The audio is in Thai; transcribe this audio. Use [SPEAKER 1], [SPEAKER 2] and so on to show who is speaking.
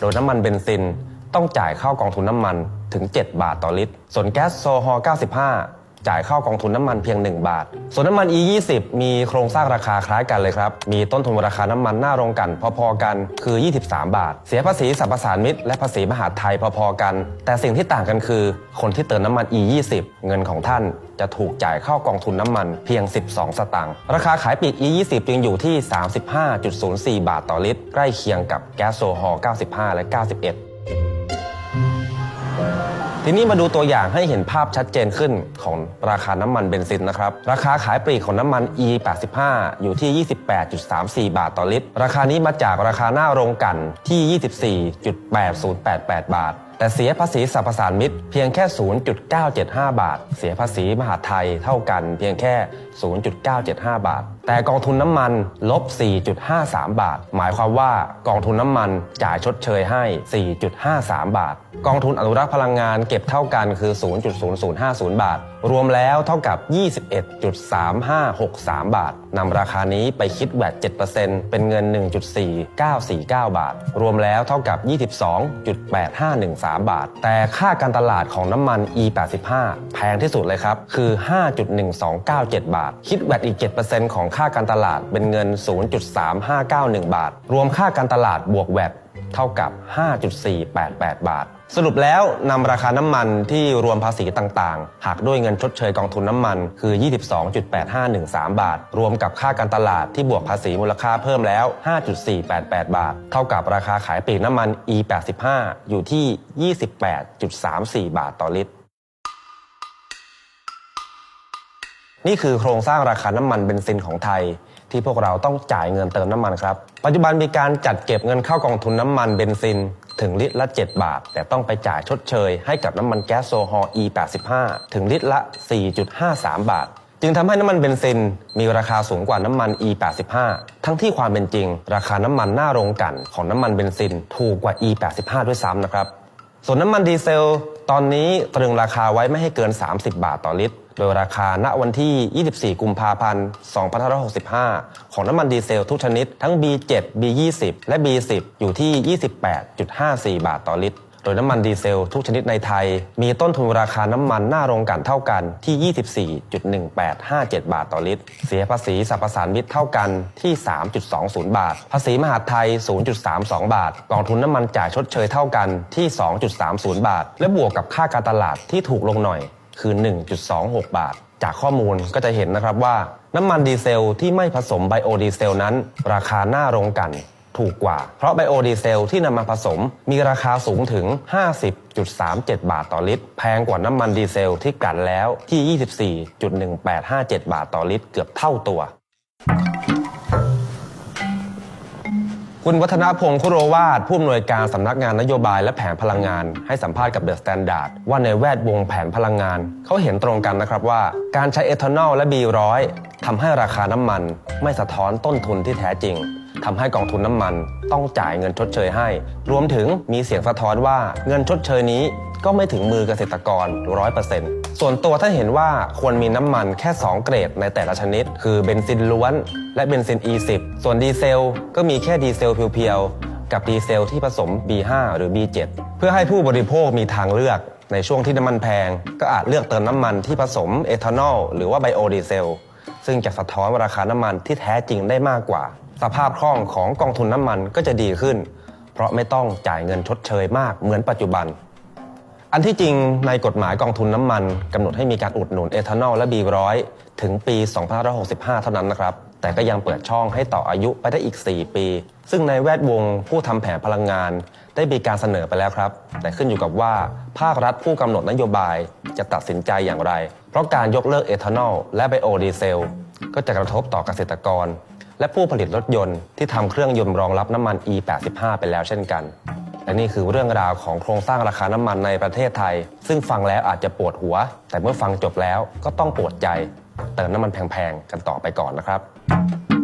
[SPEAKER 1] โดยน้ำมันเบนซินต้องจ่ายเข้ากองทุนน้ำมันถึง 7 บาทต่อลิตร ส่วนแก๊สโซฮอล์95 จ่ายเข้ากองทุนน้ำมันเพียง 1 บาท ส่วนน้ำมัน E20 มีโครงสร้างราคาคล้ายกันเลยครับ มีต้นทุนราคาน้ำมันหน้าโรงกันพอๆกันคือ 23 บาท เสียภาษีสรรพสานมิตและภาษีมหาดไทยพอๆกัน แต่สิ่งที่ต่างกันคือ คนที่เติมน้ำมัน E20 เงินของท่านจะถูกจ่ายเข้ากองทุนน้ำมันเพียง 12 สตางค์ราคาขายปลีก E20 ยังอยู่ที่ 35.04 บาทต่อลิตร ใกล้เคียงกับแก๊สโซฮอล์95 และ 91 ทีนี้มาดูตัวอย่างให้เห็นภาพชัดเจนขึ้นของราคาน้ำมันเบนซินนะครับ ราคาขายปลีกของน้ำมัน E85 อยู่ที่ 28.34 บาทต่อลิตร ราคานี้มาจากราคาหน้าโรงกันที่ 24.8088 บาท แต่เสียภาษีสรรพสานมิตเพียงแค่ 0.975 บาท เสียภาษีมหาไทยเท่ากันเพียงแค่ 0.975 บาท แต่กองทุนน้ำมันลบ 4.53 บาท หมายความว่ากองทุนน้ำมันจ่ายชดเชยให้ 4.53 บาท กองทุนอนุรักษ์พลังงานเก็บเท่ากันคือ 0.0050 บาท รวมแล้วเท่ากับ 21.3563 บาทนำราคานี้ไปคิดแวด7%เป็นเงิน 1.4949 บาท รวมแล้วเท่ากับ 22.8513บาท แต่ค่าการตลาดของน้ำมัน E85 แพงที่สุดเลยครับ คือ 5.1297 บาท คิดแวดอีก 7%ของค่าการตลาดเป็นเงิน 0.3591 บาท รวมค่าการตลาดบวกแวดเท่ากับ 5.488 บาท สรุปแล้วนำราคาน้ำมันที่รวมภาษีต่างๆ หากด้วยเงินชดเชยกองทุนน้ำมันคือ 22.8513 บาท รวมกับค่าการตลาดที่บวกภาษีมูลค่าเพิ่มแล้ว 5.488 บาท เท่ากับราคาขายปลีกน้ำมัน E85 อยู่ที่ 28.34 บาทต่อลิตร นี่คือโครงสร้างราคาน้ำมันเบนซินของไทยที่พวกเราต้องจ่ายเงินเติมน้ำมันครับ ปัจจุบันมีการจัดเก็บเงินเข้ากองทุนน้ำมันเบนซิน ถึงลิตรละ 7 บาท แต่ต้องไปจ่ายชดเชย ให้กับน้ำมันแก๊สโซฮอล์ E85 ถึงลิตรละ 4.53 บาท จึงทำให้น้ำมันเบนซิน มีราคาสูงกว่าน้ำมัน E85 ทั้งที่ความเป็นจริง ราคาน้ำมันหน้าโรงกันของน้ำมันเบนซิน ถูกกว่า E85 ด้วยซ้ำนะครับ ส่วนน้ำมันดีเซล ตอนนี้ตรึงราคาไว้ไม่ให้เกิน 30 บาทต่อลิตร โดยราคาณวันที่ 24 กุมภาพันธ์ 2565 ของน้ำมันดีเซลทุกชนิดทั้ง B7 B20 และ B10 อยู่ที่ 28.54 บาทต่อลิตร โดยน้ำมันดีเซลทุกชนิดในไทย มีต้นทุนราคาน้ำมันหน้าโรงกันเท่ากันที่ 24.1857 บาทต่อลิตร เสียภาษีสรรพสานมิตเท่ากันที่ 3.20 บาท ภาษีมหาดไทย 0.32 บาท กองทุนน้ำมันจ่ายชดเชยเท่ากันที่ 2.30 บาท และบวกกับค่าการตลาดที่ถูกลงหน่อยคือ 1.26 บาท จากข้อมูลก็จะเห็นนะครับว่า น้ำมันดีเซลที่ไม่ผสมไบโอดีเซลนั้น ราคาหน้าโรงกัน ถูกกว่า เพราะไบโอดีเซลที่นำมาผสมมีราคาสูงถึง 50.37 บาทต่อลิตร แพงกว่าน้ำมันดีเซลที่กลั่นแล้วที่ 24.1857 บาทต่อลิตร เกือบเท่าตัว คุณวัฒนพงศ์คุโรวาทผู้อำนวยการสำนักงานนโยบายและแผนพลังงาน ให้สัมภาษณ์กับเดอะสแตนดาร์ดว่าในแวดวงแผนพลังงาน เขาเห็นตรงกันนะครับว่า การใช้เอทานอลและ B100 ทำให้ราคาน้ำมันไม่สะท้อนต้นทุนที่แท้จริงทำให้กองทุนน้ำมันต้องจ่ายเงินชดเชยให้ รวมถึงมีเสียงสะท้อนว่าเงินชดเชยนี้ก็ไม่ถึงมือเกษตรกร 100%ส่วนตัวท่านเห็นว่าควรมีน้ำมันแค่ 2 เกรดในแต่ละชนิด คือเบนซินล้วน และเบนซิน E10 ส่วนดีเซลก็มีแค่ดีเซลเพียวๆ กับดีเซลที่ผสม B5 หรือ B7 เพื่อให้ผู้บริโภคมีทางเลือกในช่วงที่น้ำมันแพง ก็อาจเลือกเติมน้ำมันที่ผสมเอทานอลหรือว่าไบโอดีเซล ซึ่งจะสะท้อนราคาน้ำมันที่แท้จริงได้มากกว่า สภาพคล่องของกองทุนน้ำมันก็จะดีขึ้น เพราะไม่ต้องจ่ายเงินชดเชยมากเหมือนปัจจุบัน อันที่จริงในกฎหมายกองทุนน้ำมันกำหนดให้มีการอุดหนุนเอทานอลและ B100 ถึงปี2565 เท่านั้นนะครับ แต่ก็ยังเปิดช่องให้ต่ออายุไปได้อีก 4 ปี ซึ่งในแวดวงผู้ทำแผนพลังงาน ได้มีการเสนอไปแล้วครับ แต่ขึ้นอยู่กับว่าภาครัฐผู้กำหนดนโยบาย จะตัดสินใจอย่างไร เพราะการยกเลิกเอทานอลและไบโอดีเซล ก็จะกระทบต่อเกษตรกร และผู้ผลิตรถยนต์ที่ทำเครื่องยนต์รองรับน้ำมัน E85 ไปแล้วเช่นกัน และนี่คือเรื่องราวของโครงสร้างราคาน้ำมันในประเทศไทย ซึ่งฟังแล้วอาจจะปวดหัว แต่เมื่อฟังจบแล้วก็ต้องปวดใจ เติมน้ำมันแพงๆกันต่อไปก่อนนะครับ